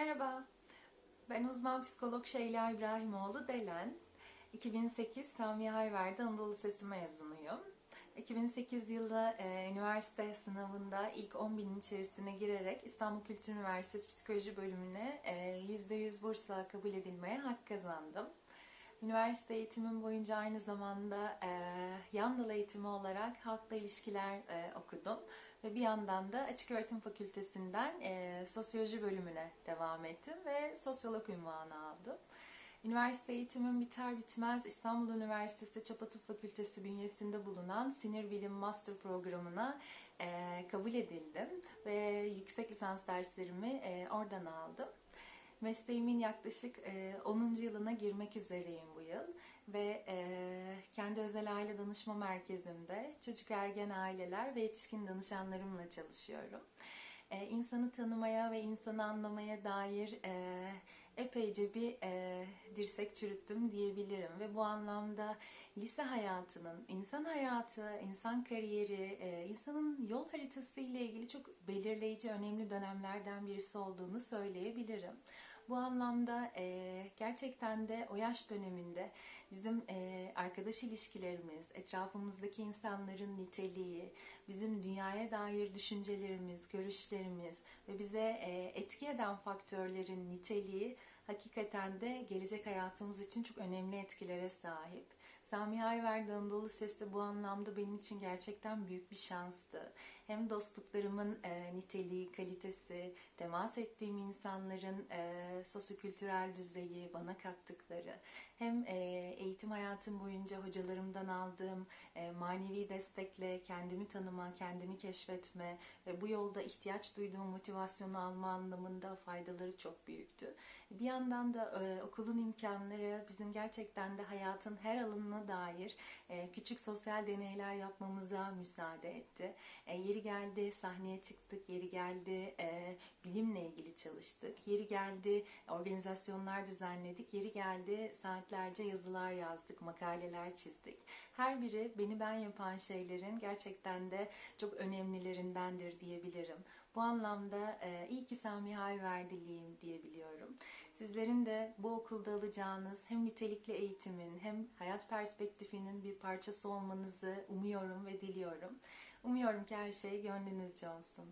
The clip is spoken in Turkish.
Merhaba, ben uzman psikolog Şeyla İbrahimoğlu Delen. 2008 Sami Hayver'de Anadolu Lisesi mezunuyum. 2008 yılı e, üniversite sınavında ilk 10 binin içerisine girerek İstanbul Kültür Üniversitesi Psikoloji bölümüne e, %100 bursla kabul edilmeye hak kazandım. Üniversite eğitimim boyunca aynı zamanda e, yan dal eğitimi olarak halkla ilişkiler e, okudum. Ve bir yandan da Açık Öğretim Fakültesinden e, sosyoloji bölümüne devam ettim ve sosyolog ünvanı aldım. Üniversite eğitimim biter bitmez İstanbul Üniversitesi Çapatıp Fakültesi bünyesinde bulunan Sinir Bilim Master programına e, kabul edildim ve yüksek lisans derslerimi e, oradan aldım. Mesleğimin yaklaşık e, 10. yılına girmek üzereyim bu yıl ve e, kendi özel aile danışma merkezimde çocuk ergen aileler ve yetişkin danışanlarımla çalışıyorum. E, insanı tanımaya ve insanı anlamaya dair e, epeyce bir e, dirsek çürüttüm diyebilirim ve bu anlamda lise hayatının, insan hayatı, insan kariyeri, e, insanın yol haritası ile ilgili çok belirleyici, önemli dönemlerden birisi olduğunu söyleyebilirim. Bu anlamda e, gerçekten de o yaş döneminde bizim e, arkadaş ilişkilerimiz, etrafımızdaki insanların niteliği, bizim dünyaya dair düşüncelerimiz, görüşlerimiz ve bize e, etki eden faktörlerin niteliği hakikaten de gelecek hayatımız için çok önemli etkilere sahip. Sami Ayverdi Anadolu Lisesi bu anlamda benim için gerçekten büyük bir şanstı. Hem dostluklarımın e, niteliği, kalitesi, temas ettiğim insanların e, sosyokültürel düzeyi, bana kattıkları, hem e, eğitim hayatım boyunca hocalarımdan aldığım e, manevi destekle kendimi tanıma, kendimi keşfetme ve bu yolda ihtiyaç duyduğum motivasyonu alma anlamında faydaları çok büyüktü. Bir yandan da e, okulun imkanları bizim gerçekten de hayatın her alanına dair e, küçük sosyal deneyler yapmamıza müsaade etti. E, yeri geldi sahneye çıktık, yeri geldi e, bilimle ilgili çalıştık, yeri geldi organizasyonlar düzenledik, yeri geldi saatlerce yazılar yazdık, makaleler çizdik. Her biri beni ben yapan şeylerin gerçekten de çok önemlilerindendir diyebilirim. Bu anlamda e, iyi ki Sami Hayverdiliyim diyebiliyorum. Sizlerin de bu okulda alacağınız hem nitelikli eğitimin hem hayat perspektifinin bir parçası olmanızı umuyorum ve diliyorum. Umuyorum ki her şey gönlünüzce olsun.